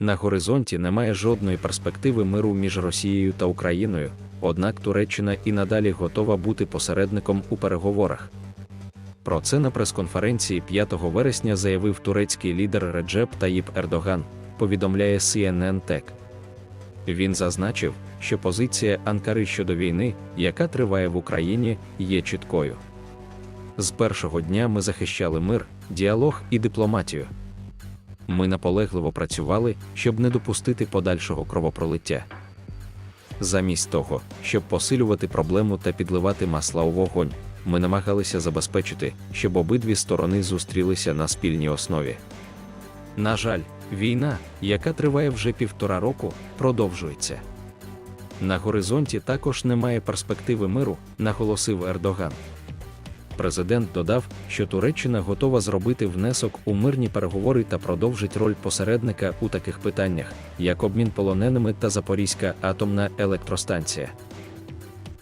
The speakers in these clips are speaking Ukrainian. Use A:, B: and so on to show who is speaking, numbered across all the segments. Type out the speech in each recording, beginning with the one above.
A: На горизонті немає жодної перспективи миру між Росією та Україною, однак Туреччина і надалі готова бути посередником у переговорах. Про це на прес-конференції 5 вересня заявив турецький лідер Реджеп Таїп Ердоган, повідомляє CNN Tech. Він зазначив, що позиція Анкари щодо війни, яка триває в Україні, є чіткою. З першого дня ми захищали мир, діалог і дипломатію. Ми наполегливо працювали, щоб не допустити подальшого кровопролиття. Замість того, щоб посилювати проблему та підливати масла у вогонь, ми намагалися забезпечити, щоб обидві сторони зустрілися на спільній основі. На жаль, війна, яка триває вже півтора року, продовжується. На горизонті також немає перспективи миру, наголосив Ердоган. Президент додав, що Туреччина готова зробити внесок у мирні переговори та продовжить роль посередника у таких питаннях, як обмін полоненими та Запорізька атомна електростанція.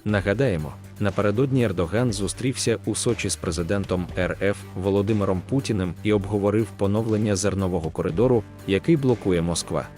A: Нагадаємо, напередодні Ердоган зустрівся у Сочі з президентом РФ Володимиром Путіним і обговорив поновлення зернового коридору, який блокує Москва.